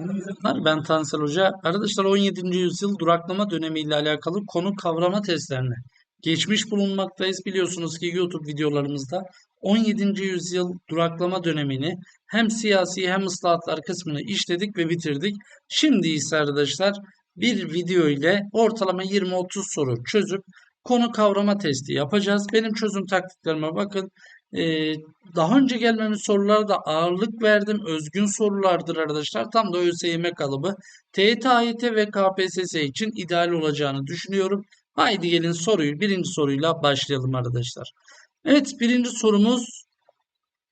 Merhabalar, Ben Tansel Hoca. Arkadaşlar 17. yüzyıl duraklama dönemiyle alakalı konu kavrama testlerine geçmiş bulunmaktayız. Biliyorsunuz ki YouTube videolarımızda 17. yüzyıl duraklama dönemini hem siyasi hem ıslahatlar kısmını işledik ve bitirdik. Şimdi ise arkadaşlar bir video ile ortalama 20-30 soru çözüp konu kavrama testi yapacağız. Benim çözüm taktiklerime bakın. Daha önce gelmemiş sorulara da ağırlık verdim. Özgün sorulardır arkadaşlar. Tam da ÖSYM kalıbı. TYT, ve KPSS için ideal olacağını düşünüyorum. Haydi gelin soruyu birinci soruyla başlayalım arkadaşlar. Evet birinci sorumuz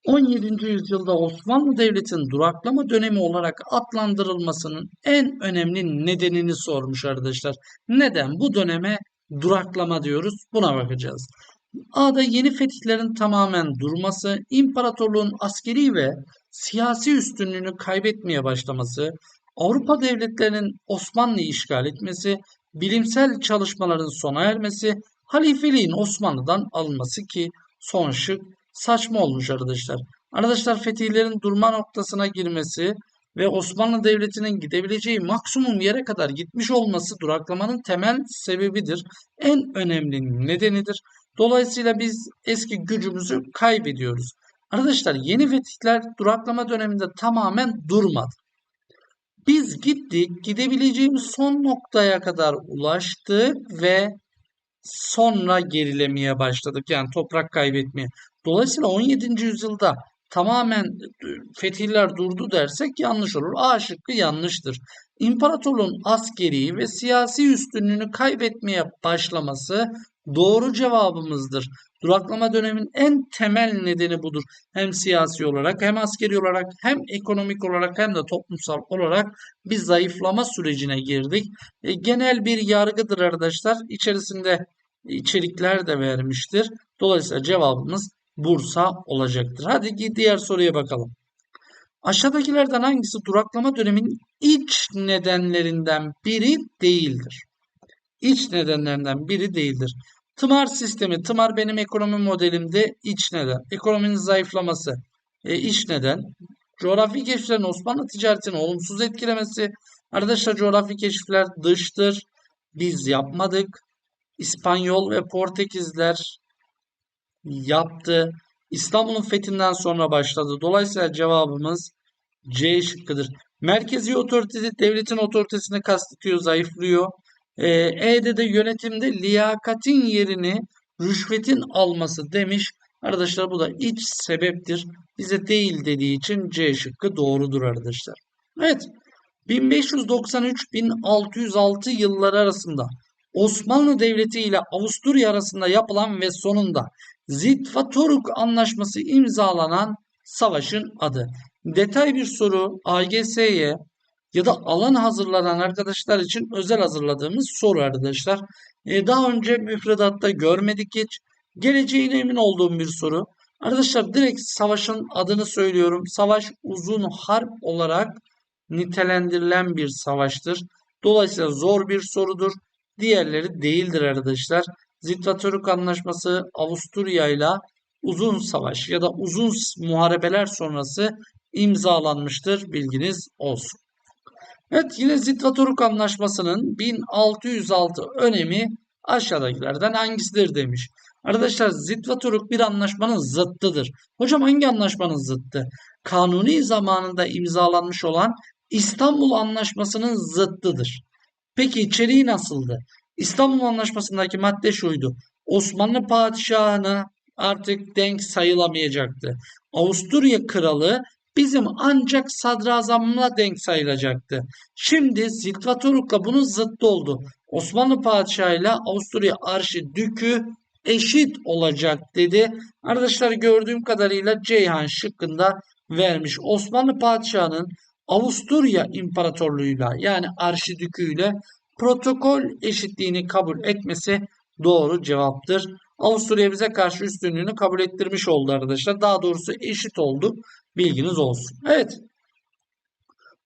17. yüzyılda Osmanlı Devleti'nin duraklama dönemi olarak adlandırılmasının en önemli nedenini sormuş arkadaşlar. Neden bu döneme duraklama diyoruz? Buna bakacağız. A'da yeni fetihlerin tamamen durması, imparatorluğun askeri ve siyasi üstünlüğünü kaybetmeye başlaması, Avrupa devletlerinin Osmanlı'yı işgal etmesi, bilimsel çalışmaların sona ermesi, halifeliğin Osmanlı'dan alınması ki son şık saçma olmuş arkadaşlar. Arkadaşlar fetihlerin durma noktasına girmesi ve Osmanlı Devleti'nin gidebileceği maksimum yere kadar gitmiş olması duraklamanın temel sebebidir. En önemli nedenidir. Dolayısıyla biz eski gücümüzü kaybediyoruz. Arkadaşlar yeni fetihler duraklama döneminde tamamen durmadı. Biz gittik, gidebileceğimiz son noktaya kadar ulaştık ve sonra gerilemeye başladık. Yani toprak kaybetmeye. Dolayısıyla 17. yüzyılda tamamen fetihler durdu dersek yanlış olur. A şıkkı yanlıştır. İmparatorluğun askeri ve siyasi üstünlüğünü kaybetmeye başlaması doğru cevabımızdır. Duraklama dönemin en temel nedeni budur. Hem siyasi olarak hem askeri olarak hem ekonomik olarak hem de toplumsal olarak bir zayıflama sürecine girdik. E, genel bir yargıdır arkadaşlar. İçerisinde içerikler de vermiştir. Dolayısıyla cevabımız Bursa olacaktır. Hadi diğer soruya bakalım. Aşağıdakilerden hangisi duraklama döneminin iç nedenlerinden biri değildir? İç nedenlerinden biri değildir. Tımar sistemi, tımar benim ekonomi modelimde iç neden. Ekonominin zayıflaması, e, iç neden. Coğrafi keşiflerin Osmanlı ticaretini olumsuz etkilemesi. Arkadaşlar coğrafi keşifler dıştır. Biz yapmadık. İspanyol ve Portekizler yaptı. İstanbul'un fethinden sonra başladı. Dolayısıyla cevabımız C şıkkıdır. Merkezi otorite devletin otoritesini kastediyor, zayıflıyor. Ee, E'de de yönetimde liyakatin yerini rüşvetin alması demiş. Arkadaşlar bu da iç sebeptir. Bize değil dediği için C şıkkı doğrudur arkadaşlar. Evet. 1593-1606 yılları arasında Osmanlı Devleti ile Avusturya arasında yapılan ve sonunda Zitvatoruk Anlaşması imzalanan savaşın adı. Detay bir soru AGS'ye ya da alan hazırlanan arkadaşlar için özel hazırladığımız soru arkadaşlar. Ee, daha önce müfredatta görmedik hiç. Geleceğine emin olduğum bir soru. Arkadaşlar direkt savaşın adını söylüyorum. Savaş uzun harp olarak nitelendirilen bir savaştır. Dolayısıyla zor bir sorudur. Diğerleri değildir arkadaşlar. Zitvatoruk Anlaşması Avusturya ile uzun savaş ya da uzun muharebeler sonrası imzalanmıştır. Bilginiz olsun. Evet yine Zitvatoruk Anlaşması'nın 1606 önemi aşağıdakilerden hangisidir demiş. Arkadaşlar Zitvatoruk bir anlaşmanın zıttıdır. Hocam hangi anlaşmanın zıttı? Kanuni zamanında imzalanmış olan İstanbul Anlaşması'nın zıttıdır. Peki içeriği nasıldı? İstanbul Anlaşması'ndaki madde şuydu. Osmanlı padişahına artık denk sayılamayacaktı. Avusturya kralı bizim ancak sadrazamla denk sayılacaktı. Şimdi Zitvatoruk'la bunun zıttı oldu. Osmanlı padişahıyla Avusturya arşidükü eşit olacak dedi. Arkadaşlar gördüğüm kadarıyla Ceyhan şıkkında vermiş. Osmanlı padişahının Avusturya İmparatorluğu'yla yani arşidüküyle protokol eşitliğini kabul etmesi doğru cevaptır. Avusturya bize karşı üstünlüğünü kabul ettirmiş oldu arkadaşlar. Daha doğrusu eşit oldu. Bilginiz olsun. Evet.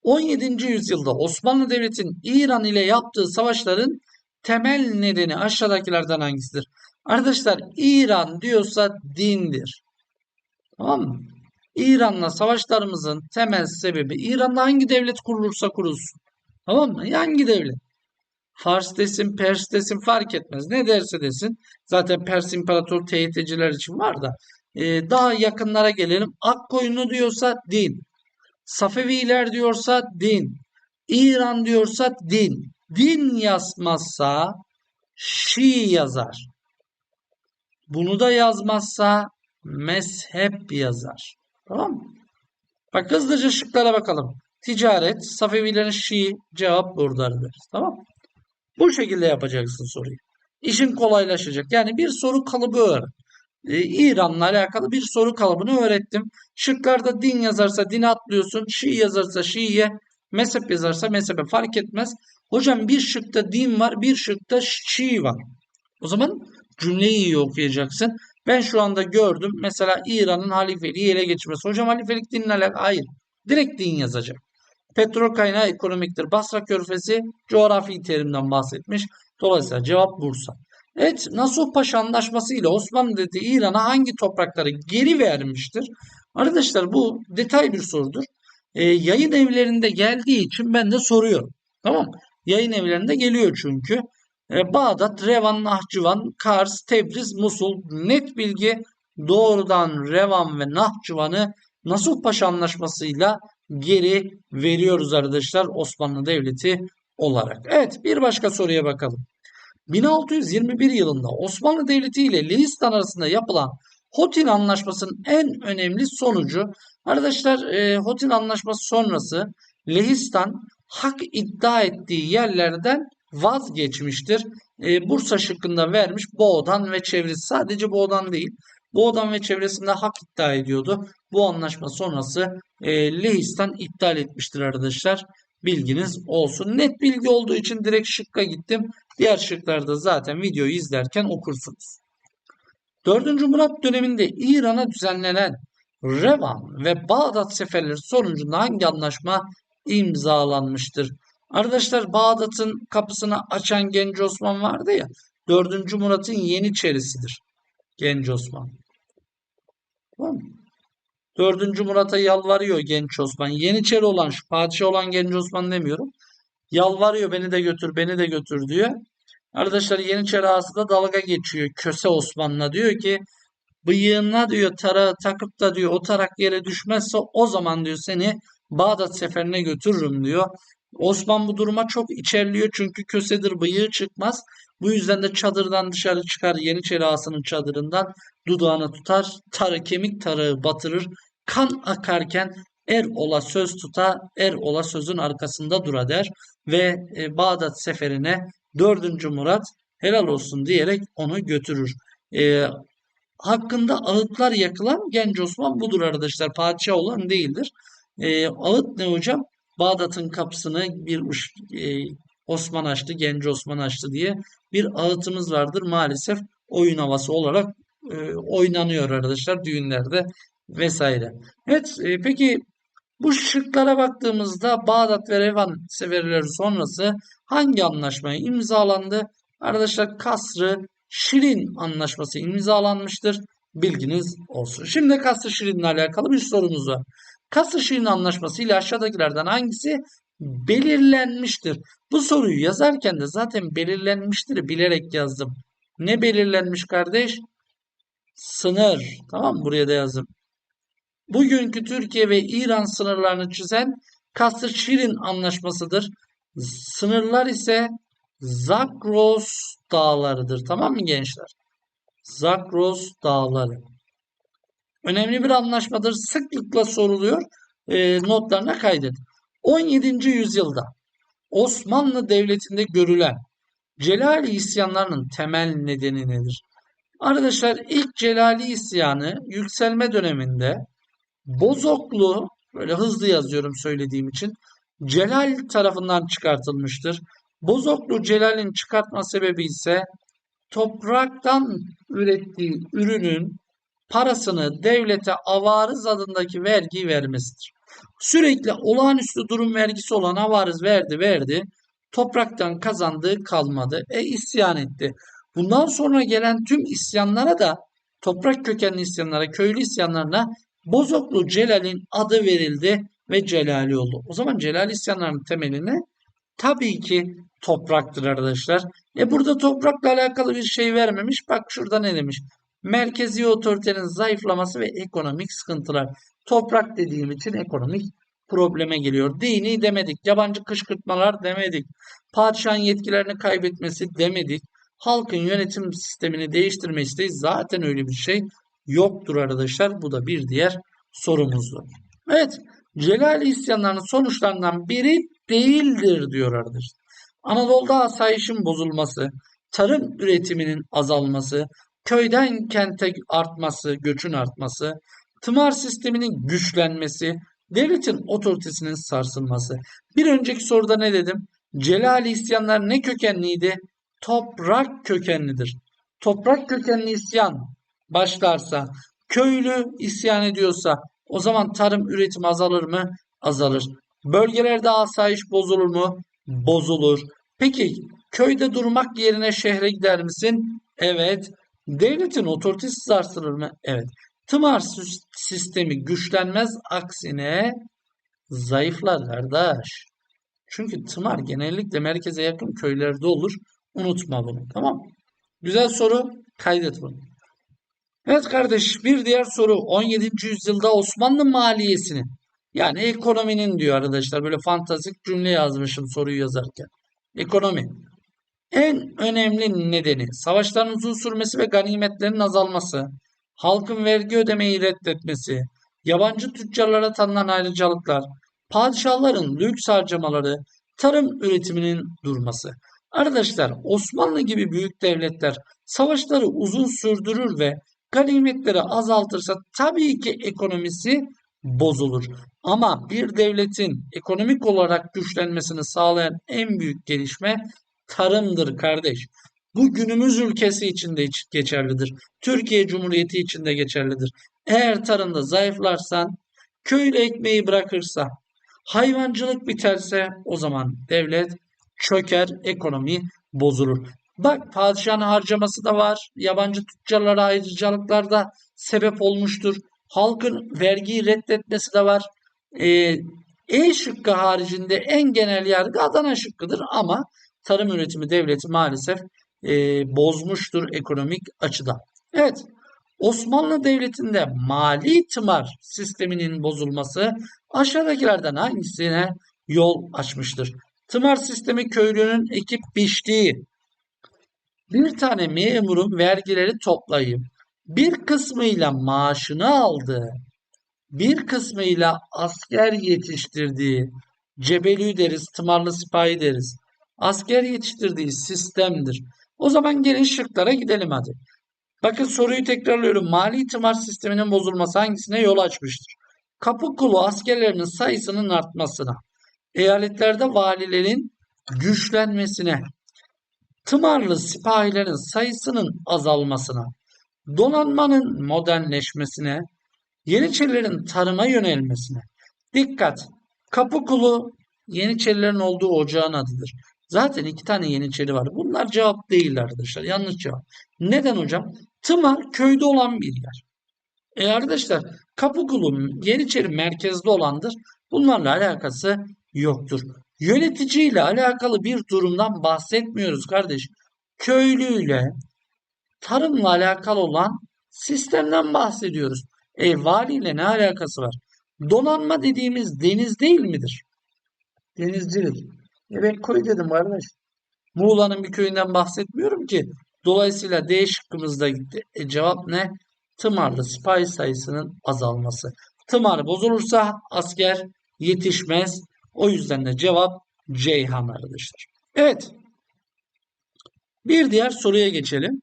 17. yüzyılda Osmanlı Devleti'nin İran ile yaptığı savaşların temel nedeni aşağıdakilerden hangisidir? Arkadaşlar İran diyorsa dindir. Tamam mı? İran'la savaşlarımızın temel sebebi İran'da hangi devlet kurulursa kurulsun. Tamam mı? Hangi devlet? Fars desin, Pers desin fark etmez. Ne derse desin. Zaten Pers İmparator TYT'ciler için var da. Ee, daha yakınlara gelelim. Akkoyunlu diyorsa din. Safeviler diyorsa din. İran diyorsa din. Din yazmazsa Şii yazar. Bunu da yazmazsa mezhep yazar. Tamam mı? Bak hızlıca şıklara bakalım. Ticaret, Safevilerin Şii cevap buradadır. Tamam? Bu şekilde yapacaksın soruyu. İşin kolaylaşacak. Yani bir soru kalıbı öğren. Ee, İran'la alakalı bir soru kalıbını öğrettim. Şıklarda din yazarsa dine atlıyorsun. Şii yazarsa Şii'ye, mezhep yazarsa mezhebe fark etmez. Hocam bir şıkta din var, bir şıkta Şii var. O zaman cümleyi iyi okuyacaksın. Ben şu anda gördüm. Mesela İran'ın halifeliği ele geçirmesi. Hocam halifelik dinle alakalı. Hayır. Direkt din yazacak. Petrol kaynağı ekonomiktir. Basra Körfezi coğrafi terimden bahsetmiş. Dolayısıyla cevap Bursa. Evet, Nasuh Paşa Anlaşması ile Osmanlı Devleti İran'a hangi toprakları geri vermiştir? Arkadaşlar bu detay bir sorudur. Ee, yayın evlerinde geldiği için ben de soruyorum. Tamam? Yayın evlerinde geliyor çünkü. Ee, Bağdat, Revan, Nahçıvan, Kars, Tebriz, Musul net bilgi doğrudan Revan ve Nahçıvan'ı Nasuh Paşa Anlaşması'yla geri veriyoruz arkadaşlar Osmanlı Devleti olarak. Evet bir başka soruya bakalım. 1621 yılında Osmanlı Devleti ile Lehistan arasında yapılan Hotin Anlaşması'nın en önemli sonucu arkadaşlar e, Hotin Anlaşması sonrası Lehistan hak iddia ettiği yerlerden vazgeçmiştir. E, Bursa şıkkında vermiş Boğdan ve çevresi sadece Boğdan değil. Boğdan ve çevresinde hak iddia ediyordu. Bu anlaşma sonrası e, Lehistan iptal etmiştir arkadaşlar. Bilginiz olsun. Net bilgi olduğu için direkt şıkka gittim. Diğer şıklarda zaten videoyu izlerken okursunuz. 4. Murat döneminde İran'a düzenlenen Revan ve Bağdat seferleri sonucunda hangi anlaşma imzalanmıştır? Arkadaşlar Bağdat'ın kapısını açan Genç Osman vardı ya. 4. Murat'ın Yeniçerisidir. Genç Osman. Tamam mı? 4. Murat'a yalvarıyor Genç Osman. Yeniçeri olan şu padişah olan Genç Osman demiyorum. Yalvarıyor beni de götür beni de götür diyor. Arkadaşlar Yeniçeri ağası da dalga geçiyor Köse Osman'la diyor ki bıyığına diyor tarağı takıp da diyor o tarak yere düşmezse o zaman diyor seni Bağdat seferine götürürüm diyor. Osman bu duruma çok içerliyor çünkü kösedir bıyığı çıkmaz. Bu yüzden de çadırdan dışarı çıkar Yeniçeri ağasının çadırından dudağını tutar, tarı kemik tarağı batırır. Kan akarken er ola söz tuta, er ola sözün arkasında dura der ve e, Bağdat seferine 4. Murat helal olsun diyerek onu götürür. E, hakkında ağıtlar yakılan Genç Osman budur arkadaşlar. Padişah olan değildir. E, ağıt ne hocam? Bağdat'ın kapısını bir e, Osman açtı, Genç Osman açtı diye bir ağıtımız vardır. Maalesef oyun havası olarak e, oynanıyor arkadaşlar düğünlerde vesaire. Evet e, peki bu şıklara baktığımızda Bağdat ve Revan seferleri sonrası hangi anlaşmaya imzalandı? Arkadaşlar Kasrı Şirin anlaşması imzalanmıştır. Bilginiz olsun. Şimdi Kasrı Şirin ile alakalı bir sorumuz var. Kasrı Şirin anlaşması ile aşağıdakilerden hangisi belirlenmiştir? Bu soruyu yazarken de zaten belirlenmiştir bilerek yazdım. Ne belirlenmiş kardeş? Sınır. Tamam mı? Buraya da yazdım. Bugünkü Türkiye ve İran sınırlarını çizen Kasr Şirin Anlaşması'dır. Sınırlar ise Zakros Dağları'dır. Tamam mı gençler? Zakros Dağları. Önemli bir anlaşmadır. Sıklıkla soruluyor. E, notlarına kaydet. 17. yüzyılda Osmanlı Devleti'nde görülen Celali isyanlarının temel nedeni nedir? Arkadaşlar ilk Celali isyanı yükselme döneminde Bozoklu böyle hızlı yazıyorum söylediğim için Celal tarafından çıkartılmıştır. Bozoklu Celal'in çıkartma sebebi ise topraktan ürettiği ürünün parasını devlete avarız adındaki vergiyi vermesidir. Sürekli olağanüstü durum vergisi olan avarız verdi verdi. Topraktan kazandığı kalmadı. E isyan etti. Bundan sonra gelen tüm isyanlara da toprak kökenli isyanlara, köylü isyanlarına Bozoklu Celal'in adı verildi ve Celali oldu. O zaman Celal isyanlarının temelini tabii ki topraktır arkadaşlar. E burada toprakla alakalı bir şey vermemiş. Bak şurada ne demiş? Merkezi otoritenin zayıflaması ve ekonomik sıkıntılar. Toprak dediğim için ekonomik probleme geliyor. Dini demedik. Yabancı kışkırtmalar demedik. Padişahın yetkilerini kaybetmesi demedik. Halkın yönetim sistemini değiştirme isteği zaten öyle bir şey yoktur arkadaşlar. Bu da bir diğer sorumuzdu. Evet. Celali isyanlarının sonuçlarından biri değildir diyor arkadaşlar. Anadolu'da asayişin bozulması, tarım üretiminin azalması, köyden kente artması, göçün artması, tımar sisteminin güçlenmesi, devletin otoritesinin sarsılması. Bir önceki soruda ne dedim? Celali isyanlar ne kökenliydi? Toprak kökenlidir. Toprak kökenli isyan başlarsa, köylü isyan ediyorsa o zaman tarım üretimi azalır mı? Azalır. Bölgelerde asayiş bozulur mu? Bozulur. Peki köyde durmak yerine şehre gider misin? Evet. Devletin otoritesi sarsılır mı? Evet. Tımar sis- sistemi güçlenmez aksine zayıflar kardeş. Çünkü tımar genellikle merkeze yakın köylerde olur. Unutma bunu. Tamam? Güzel soru. Kaydet bunu. Evet kardeş bir diğer soru 17. yüzyılda Osmanlı maliyesinin yani ekonominin diyor arkadaşlar böyle fantastik cümle yazmışım soruyu yazarken. Ekonomi. En önemli nedeni savaşların uzun sürmesi ve ganimetlerin azalması, halkın vergi ödemeyi reddetmesi, yabancı tüccarlara tanınan ayrıcalıklar, padişahların lüks harcamaları, tarım üretiminin durması. Arkadaşlar Osmanlı gibi büyük devletler savaşları uzun sürdürür ve ganimetleri azaltırsa tabii ki ekonomisi bozulur. Ama bir devletin ekonomik olarak güçlenmesini sağlayan en büyük gelişme tarımdır kardeş. Bu günümüz ülkesi için de geçerlidir. Türkiye Cumhuriyeti için de geçerlidir. Eğer tarımda zayıflarsan, köylü ekmeği bırakırsa, hayvancılık biterse o zaman devlet çöker, ekonomi bozulur. Bak padişahın harcaması da var. Yabancı tüccarlara ayrıcalıklar da sebep olmuştur. Halkın vergiyi reddetmesi de var. Ee, E şıkkı haricinde en genel yargı Adana şıkkıdır ama tarım üretimi devleti maalesef e, bozmuştur ekonomik açıdan. Evet, Osmanlı Devleti'nde mali tımar sisteminin bozulması aşağıdakilerden hangisine yol açmıştır? Tımar sistemi köylünün ekip biçtiği, bir tane memurun vergileri toplayıp bir kısmıyla maaşını aldığı, bir kısmıyla asker yetiştirdiği, cebelü deriz, tımarlı sipahi deriz. Asker yetiştirdiği sistemdir. O zaman gelin şıklara gidelim hadi. Bakın soruyu tekrarlıyorum. Mali tımar sisteminin bozulması hangisine yol açmıştır? Kapıkulu askerlerinin sayısının artmasına, eyaletlerde valilerin güçlenmesine, tımarlı sipahilerin sayısının azalmasına, donanmanın modernleşmesine, Yeniçerilerin tarıma yönelmesine. Dikkat! Kapıkulu Yeniçerilerin olduğu ocağın adıdır. Zaten iki tane Yeniçeri var. Bunlar cevap değil arkadaşlar. Yanlış cevap. Neden hocam? Tımar köyde olan bir yer. E arkadaşlar Kapıkulu Yeniçeri merkezde olandır. Bunlarla alakası yoktur. Yöneticiyle alakalı bir durumdan bahsetmiyoruz kardeş. Köylüyle, tarımla alakalı olan sistemden bahsediyoruz. E valiyle ne alakası var? Donanma dediğimiz deniz değil midir? Denizcilik. E ben koy dedim kardeş. Muğla'nın bir köyünden bahsetmiyorum ki. Dolayısıyla D şıkkımızda gitti. E cevap ne? Tımarlı sipahi sayısının azalması. Tımar bozulursa asker yetişmez. O yüzden de cevap Ceyhan arkadaşlar. Evet. Bir diğer soruya geçelim.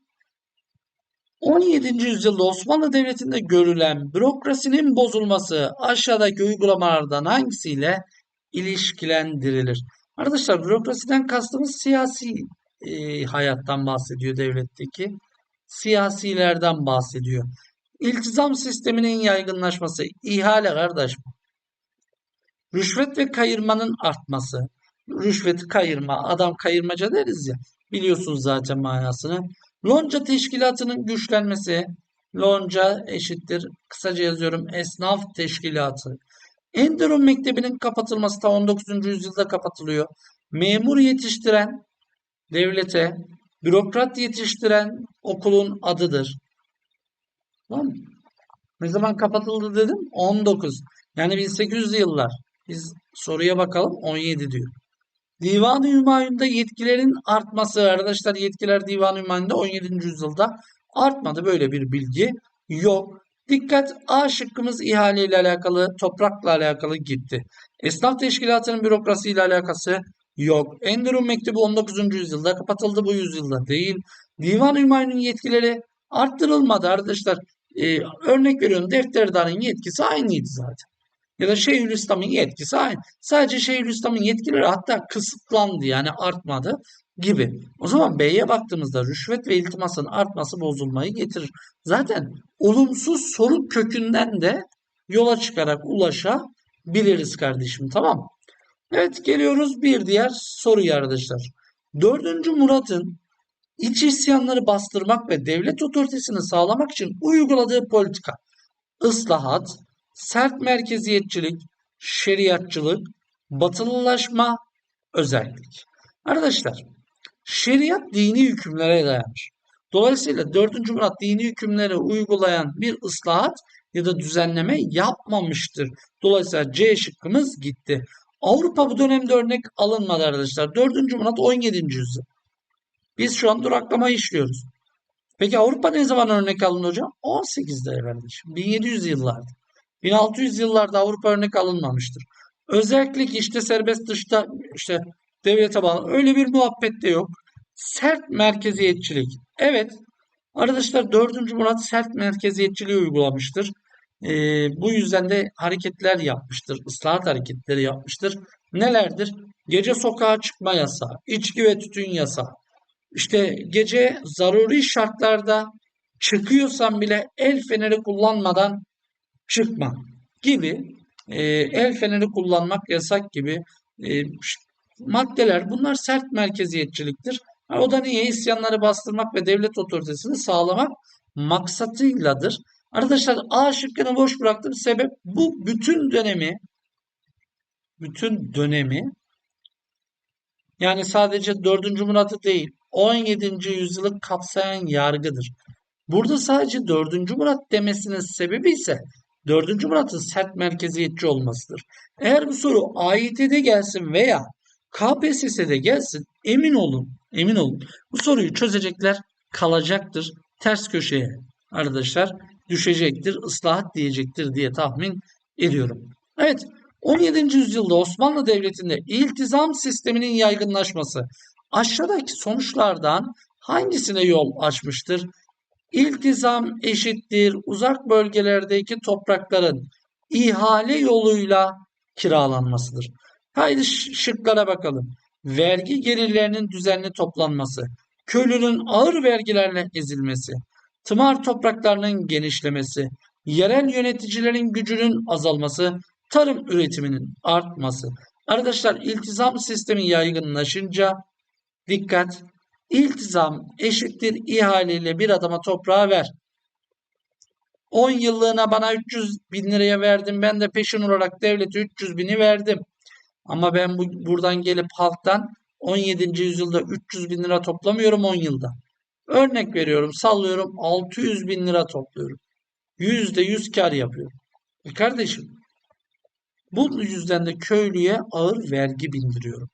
17. yüzyılda Osmanlı Devleti'nde görülen bürokrasinin bozulması aşağıdaki uygulamalardan hangisiyle ilişkilendirilir? Arkadaşlar bürokrasiden kastımız siyasi e, hayattan bahsediyor devletteki. Siyasilerden bahsediyor. İltizam sisteminin yaygınlaşması, ihale kardeş bu. Rüşvet ve kayırmanın artması. Rüşveti kayırma, adam kayırmaca deriz ya. Biliyorsunuz zaten manasını. Lonca teşkilatının güçlenmesi, Lonca eşittir. Kısaca yazıyorum. Esnaf teşkilatı. Enderun Mektebi'nin kapatılması da 19. yüzyılda kapatılıyor. Memur yetiştiren devlete, bürokrat yetiştiren okulun adıdır. Tamam mı? Ne zaman kapatıldı dedim? 19. Yani 1800'lü yıllar. Biz soruya bakalım 17 diyor. Divan-ı Hümayun'da yetkilerin artması arkadaşlar yetkiler Divan-ı Hümayun'da 17. yüzyılda artmadı. Böyle bir bilgi yok. Dikkat A şıkkımız ihale ile alakalı, toprakla alakalı gitti. Esnaf teşkilatının bürokrasi ile alakası yok. Enderun Mektubu 19. yüzyılda kapatıldı bu yüzyılda değil. Divan-ı Hümayun'un yetkileri arttırılmadı arkadaşlar. Ee, örnek veriyorum defterdarın yetkisi aynıydı zaten. Ya da Şeyhülislam'ın yetkisi aynı. Sadece Şeyhülislam'ın yetkileri hatta kısıtlandı yani artmadı gibi. O zaman B'ye baktığımızda rüşvet ve iltimasın artması bozulmayı getirir. Zaten olumsuz soru kökünden de yola çıkarak ulaşabiliriz kardeşim tamam? Evet geliyoruz bir diğer soruya arkadaşlar. Dördüncü Murat'ın iç isyanları bastırmak ve devlet otoritesini sağlamak için uyguladığı politika, ıslahat, sert merkeziyetçilik, şeriatçılık, batılılaşma, özellik. Arkadaşlar şeriat dini hükümlere dayanır. Dolayısıyla 4. Murat dini hükümleri uygulayan bir ıslahat ya da düzenleme yapmamıştır. Dolayısıyla C şıkkımız gitti. Avrupa bu dönemde örnek alınmadı arkadaşlar. 4. Murat 17. yüzyıl. Biz şu an duraklama işliyoruz. Peki Avrupa ne zaman örnek alındı hocam? 18'de kardeşim. 1700 yıllarda. 1600 yıllarda Avrupa örnek alınmamıştır. Özellik işte serbest dışta işte devlete bağlı. Öyle bir muhabbet de yok. Sert merkeziyetçilik. Evet. Arkadaşlar 4. Murat sert merkeziyetçiliği uygulamıştır. Ee, bu yüzden de hareketler yapmıştır. ıslahat hareketleri yapmıştır. Nelerdir? Gece sokağa çıkma yasağı, içki ve tütün yasağı. İşte gece zaruri şartlarda çıkıyorsan bile el feneri kullanmadan çıkma gibi e, el feneri kullanmak yasak gibi e, maddeler bunlar sert merkeziyetçiliktir. O da niye? İsyanları bastırmak ve devlet otoritesini sağlamak maksatıyladır. Arkadaşlar A şıkkını boş bıraktım. Sebep bu bütün dönemi bütün dönemi yani sadece 4. Murat'ı değil 17. yüzyılı kapsayan yargıdır. Burada sadece 4. Murat demesinin sebebi ise 4. Murat'ın sert merkeziyetçi olmasıdır. Eğer bu soru AYT'de gelsin veya KPSS'de gelsin emin olun, emin olun bu soruyu çözecekler kalacaktır ters köşeye arkadaşlar düşecektir, ıslahat diyecektir diye tahmin ediyorum. Evet 17. yüzyılda Osmanlı Devleti'nde iltizam sisteminin yaygınlaşması aşağıdaki sonuçlardan hangisine yol açmıştır? İltizam eşittir uzak bölgelerdeki toprakların ihale yoluyla kiralanmasıdır. Haydi şıklara bakalım. Vergi gelirlerinin düzenli toplanması, köylünün ağır vergilerle ezilmesi, tımar topraklarının genişlemesi, yerel yöneticilerin gücünün azalması, tarım üretiminin artması. Arkadaşlar iltizam sistemi yaygınlaşınca dikkat İltizam eşittir ihaleyle bir adama toprağı ver. 10 yıllığına bana 300 bin liraya verdim. Ben de peşin olarak devlete 300 bini verdim. Ama ben bu, buradan gelip halktan 17. yüzyılda 300 bin lira toplamıyorum 10 yılda. Örnek veriyorum sallıyorum 600 bin lira topluyorum. %100 kar yapıyorum. E kardeşim bu yüzden de köylüye ağır vergi bindiriyorum.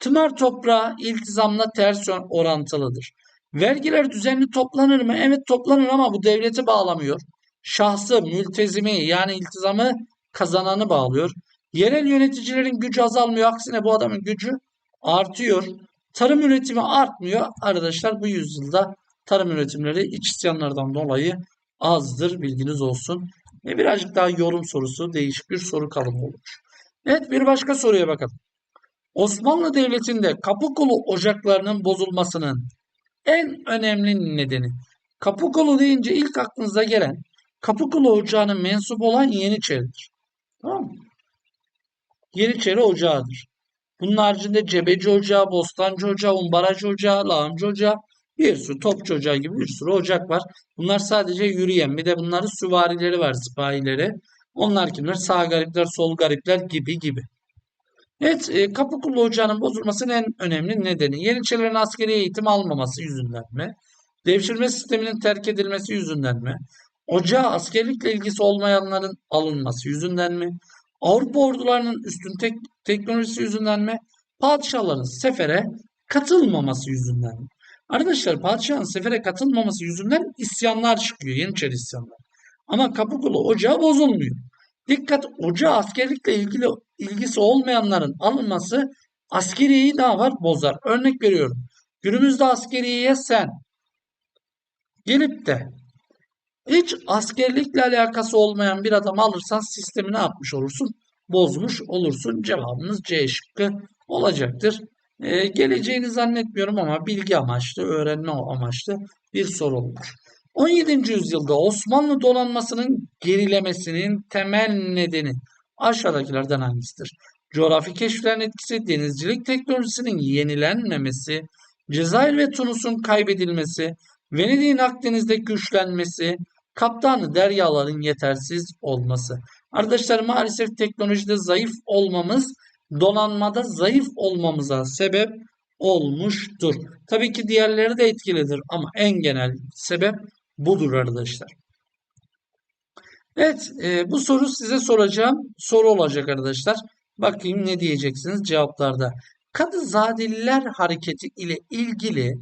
Tımar toprağı iltizamla ters orantılıdır. Vergiler düzenli toplanır mı? Evet toplanır ama bu devleti bağlamıyor. Şahsı, mültezimi yani iltizamı kazananı bağlıyor. Yerel yöneticilerin gücü azalmıyor. Aksine bu adamın gücü artıyor. Tarım üretimi artmıyor. Arkadaşlar bu yüzyılda tarım üretimleri iç isyanlardan dolayı azdır. Bilginiz olsun. Ve birazcık daha yorum sorusu, değişik bir soru kalımı olmuş. Evet bir başka soruya bakalım. Osmanlı Devleti'nde Kapıkulu ocaklarının bozulmasının en önemli nedeni. Kapıkulu deyince ilk aklınıza gelen Kapıkulu ocağının mensup olan Yeniçeri'dir. Tamam mı? Yeniçeri ocağıdır. Bunun haricinde Cebeci Ocağı, Bostancı Ocağı, Umbaracı Ocağı, Lağımcı Ocağı Bir sürü topçu ocağı gibi bir sürü ocak var. Bunlar sadece yürüyen. Bir de bunların süvarileri var, sipahileri. Onlar kimler? Sağ garipler, sol garipler gibi gibi. Evet, e, Kapıkulu Ocağı'nın bozulmasının en önemli nedeni Yeniçerilerin askeri eğitim almaması yüzünden mi? Devşirme sisteminin terk edilmesi yüzünden mi? Ocağa askerlikle ilgisi olmayanların alınması yüzünden mi? Avrupa ordularının üstün tek teknolojisi yüzünden mi? Padişahların sefere katılmaması yüzünden mi? Arkadaşlar padişahın sefere katılmaması yüzünden isyanlar çıkıyor. Yeniçeri isyanlar. Ama Kapıkulu Ocağı bozulmuyor. Dikkat ocağa askerlikle ilgili ilgisi olmayanların alınması askeriyeyi daha var bozar. Örnek veriyorum. Günümüzde askeriyeye sen gelip de hiç askerlikle alakası olmayan bir adam alırsan sistemi ne yapmış olursun? Bozmuş olursun. Cevabımız C şıkkı olacaktır. Ee, geleceğini zannetmiyorum ama bilgi amaçlı, öğrenme amaçlı bir soru olmuş. 17. yüzyılda Osmanlı donanmasının gerilemesinin temel nedeni aşağıdakilerden hangisidir? Coğrafi keşiflerin etkisi, denizcilik teknolojisinin yenilenmemesi, Cezayir ve Tunus'un kaybedilmesi, Venedik'in Akdeniz'de güçlenmesi, kaptanı deryaların yetersiz olması. Arkadaşlar maalesef teknolojide zayıf olmamız donanmada zayıf olmamıza sebep olmuştur. Tabii ki diğerleri de etkilidir ama en genel sebep budur arkadaşlar. Evet, e, bu soru size soracağım soru olacak arkadaşlar. Bakayım ne diyeceksiniz cevaplarda. Kadızadeliler hareketi ile ilgili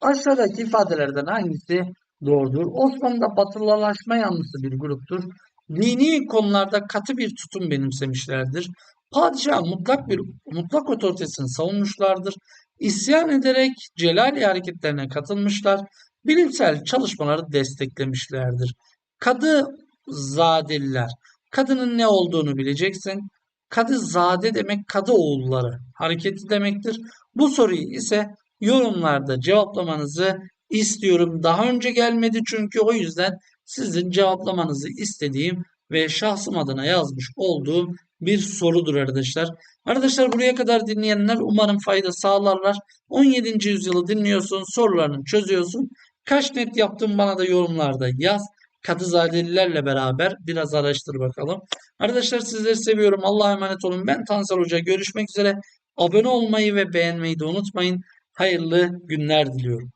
aşağıdaki ifadelerden hangisi doğrudur? Osmanlı'da batılılaşma yanlısı bir gruptur. Dini konularda katı bir tutum benimsemişlerdir. Padişah mutlak bir mutlak otoritesini savunmuşlardır. İsyan ederek Celali hareketlerine katılmışlar. Bilimsel çalışmaları desteklemişlerdir. Kadı zadeliler. Kadının ne olduğunu bileceksin. Kadı zade demek kadı oğulları hareketi demektir. Bu soruyu ise yorumlarda cevaplamanızı istiyorum. Daha önce gelmedi çünkü o yüzden sizin cevaplamanızı istediğim ve şahsım adına yazmış olduğum bir sorudur arkadaşlar. Arkadaşlar buraya kadar dinleyenler umarım fayda sağlarlar. 17. yüzyılı dinliyorsun, sorularını çözüyorsun. Kaç net yaptın bana da yorumlarda yaz. Kadızadelilerle beraber biraz araştır bakalım. Arkadaşlar sizleri seviyorum. Allah'a emanet olun. Ben Tansel Hoca. Görüşmek üzere. Abone olmayı ve beğenmeyi de unutmayın. Hayırlı günler diliyorum.